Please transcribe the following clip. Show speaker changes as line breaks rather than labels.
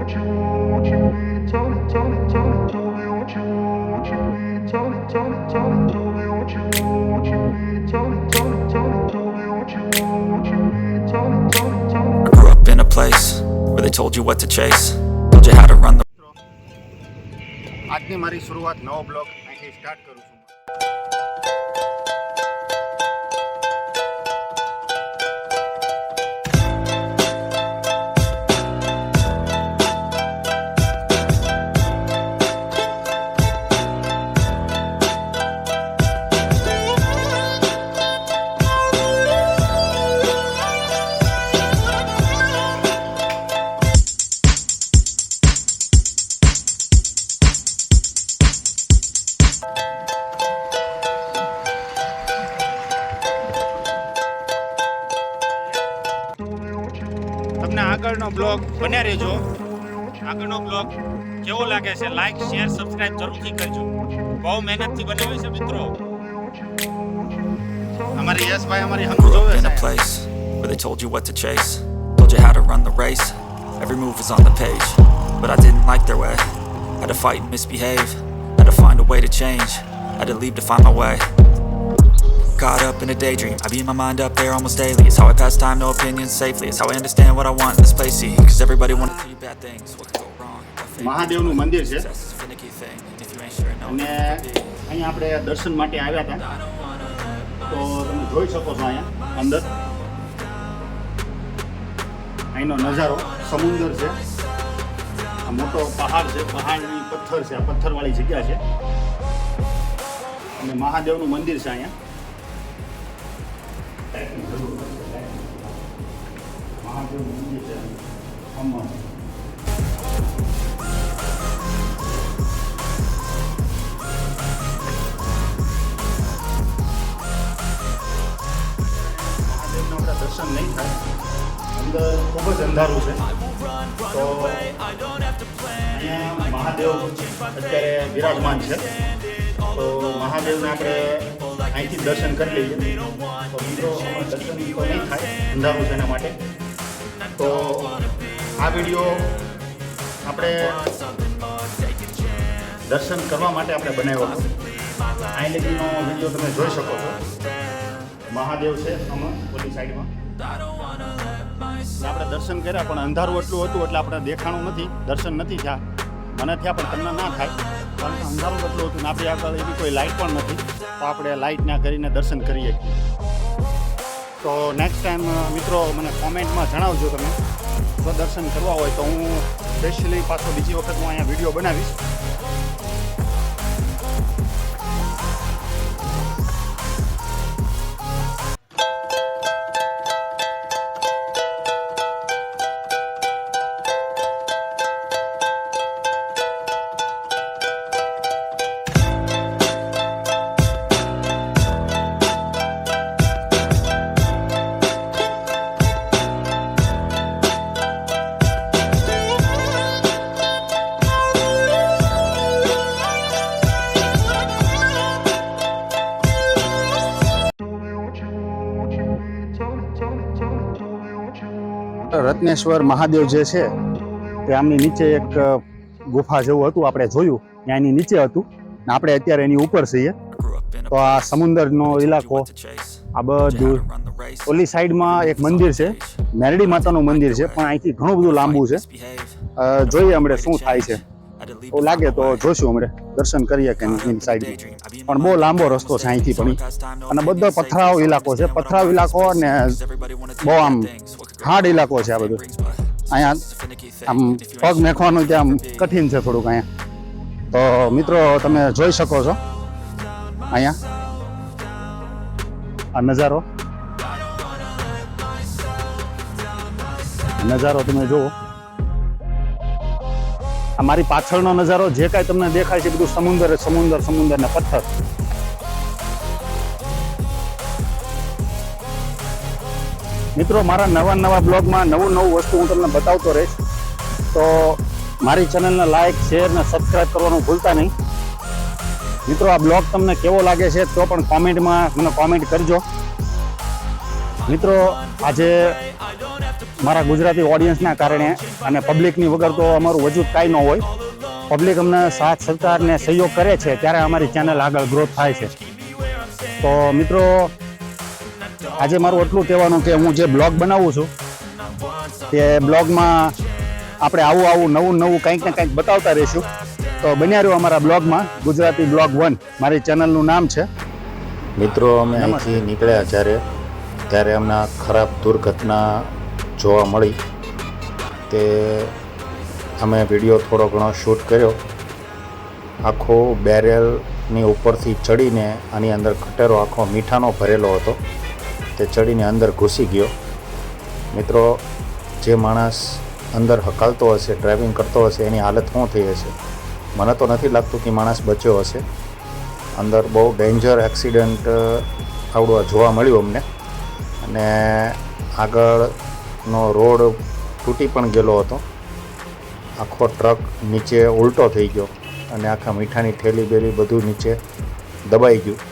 what you want, what you need. Tell me, tell me, tell me, tell me what you want, what you need. Tell me, tell me, tell me, tell me what you want, what you need. Tell me, tell me, tell me, tell me what you want, what you need. Tell me, tell me, tell me.
I grew up in a place where they told you what to chase, told you how to run the
આજની મારી શરૂઆત નવો blog અહીંથી start કરું છું આગળનો blog બન્યા રહેજો આગળનો બ્લોગ કેવો લાગે છે લાઈક શેર સબસ્ક્રાઇબ જરૂરથી કરજો બહુ મહેનતથી બનાવ્યું છે મિત્રો અમારી યશભાઈ અમારી હમ
Grew
જોવે
up in a
છે
place where they told you what to chase, told you how to run the race. Every move was on the page, but I didn't like their way. Had to fight and misbehave, had to find a way to change, had to leave to find my way. Caught up in a daydream, I beat my mind up there almost daily. It's how I pass time, no opinions safely. It's how I understand what I want in this place. See, cause everybody wanna tell you bad things. What could go wrong? What fate
મહાદેવનું મંદિર છે
Success is a finicky thing. If you ain't sure, no,
અને અહીંયા આપણે દર્શન માટે આવ્યા હતા તો તમે જોઈ શકો છો અહીંયા અંદર અહીંનો નજારો સમુદર છે આ મોટો પહાડ છે પહાડની પથ્થર છે આ પથ્થરવાળી જગ્યા છે અને મહાદેવનું મંદિર છે અહીંયા મહાદેવનું મંદિર છે આમાં મહાદેવના આપણા દર્શન નહીં થાય અંદર ખૂબ જ અંધારું છે તો અહીંયા મહાદેવ અત્યારે બિરાજમાન છે તો મહાદેવને આપણે અહીંથી દર્શન કરી લઈએ. તો મિત્રો દર્શન તો નહીં થાય, અંધારું છે એના માટે. તો આ વીડિયો આપણે દર્શન કરવા માટે આપણે બનાવ્યો હતો. અહીં વીડિયો તમે જોઈ શકો છો. મહાદેવ છે આમાં, ઓલી સાઈડમાં. આપણે દર્શન કર્યા, પણ અંધારું એટલું હતું એટલે આપણે દેખાણું નથી, દર્શન નથી થયા. મને થયા, પણ તમને ના થાય. કારણ કે અંધારું એટલું હતું ને આપણી આગળ એવી કોઈ લાઇટ પણ નથી. તો આપણે લાઇટ ના કરીને દર્શન કરીએ. તો નેક્સ્ટ ટાઈમ મિત્રો, મને કોમેન્ટમાં જણાવજો તમે. જો દર્શન કરવા હોય તો હું સ્પેશિયલી પાછો બીજી વખત હું અહીંયા વીડિયો બનાવીશ. રત્નેશ્વર મહાદેવ જે છે, તે નીચે એક ગુફા જેવું હતું, આપણે જોયું. ત્યાં એની નીચે હતું. ને આપણે અત્યારે એની ઉપર છીએ. તો આ સમુદ્રનો ઇલાકો, આ બધું. ઓલી સાઈડમાં એક મંદિર છે. મેરડી માતાનું મંદિર છે, પણ અહીંથી ઘણું બધું લાંબુ છે. જોઈએ હમણે શું થાય છે. એવું લાગે તો જોશું હમણે. દર્શન કરીએ કે સાઈડ પણ બહુ લાંબો રસ્તો છે અહીંથી પણ. અને બધો પથરાવ ઇલાકો છે. પથરાવ ઇલાકો અને બહુ આમ હાર્ડ ઇલાકો છે આ બધું. અહીંયા આમ પગ મેખવાનું ત્યાં કઠિન છે થોડુંક અહીંયા. તો મિત્રો, તમે જોઈ શકો છો. અહીંયા આ નજારો. નજારો તમે જુઓ. આ મારી પાછળનો નજારો, જે કાંઈ તમને દેખાય છે બધું સમુદર સમુદર સમુદર ને પથ્થર. મિત્રો, મારા નવા નવા બ્લોગમાં નવું નવું વસ્તુ હું તમને બતાવતો રહીશ. તો મારી ચેનલને લાઇક શેર ને સબસ્ક્રાઇબ કરવાનું ભૂલતા નહીં. મિત્રો, આ બ્લોગ તમને કેવો લાગે છે તો પણ કોમેન્ટમાં મને કોમેન્ટ કરજો. મિત્રો, આજે મારા ગુજરાતી ઓડિયન્સના કારણે અને પબ્લિકની વગર તો અમારું વજૂદ કાંઈ ન હોય પબ્લિક અમને સાથ સરકારને સહયોગ કરે છે ત્યારે અમારી ચેનલ આગળ ગ્રોથ થાય છે. તો મિત્રો આજે મારું એટલું કહેવાનું કે હું જે બ્લોગ બનાવું છું, તે બ્લોગમાં આપણે આવું આવું નવું નવું કંઈક ને કંઈક બતાવતા રહીશું. તો બન્યા રહ્યો અમારા બ્લોગમાં, ગુજરાતી બ્લોગ વન. મારી ચેનલનું નામ છે.
મિત્રો, અમે અહીંથી નીકળ્યા જ્યારે, ત્યારે અમને ખરાબ દુર્ઘટના જોવા મળી. તે અમે વીડિયો થોડો ઘણો શૂટ કર્યો. આખો બેરેલની ઉપરથી ચડીને આની અંદર ખટેરો, આખો મીઠાનો ભરેલો હતો. તે ચડીને અંદર ઘૂસી ગયો. મિત્રો, જે માણસ અંદર હકાલતો હશે ડ્રાઇવિંગ કરતો હશે, એની હાલત શું થઈ હશે? મને તો નથી લાગતું કે માણસ બચ્યો હશે. અંદર બહુ ડેન્જર એક્સિડન્ટ આવડું જોવા મળ્યું અમને. અને આગળનો રોડ તૂટી પણ ગયેલો હતો. આખો ટ્રક નીચે ઉલટો થઈ ગયો અને આખા મીઠાની થેલી બેલી બધું નીચે દબાઈ ગયું.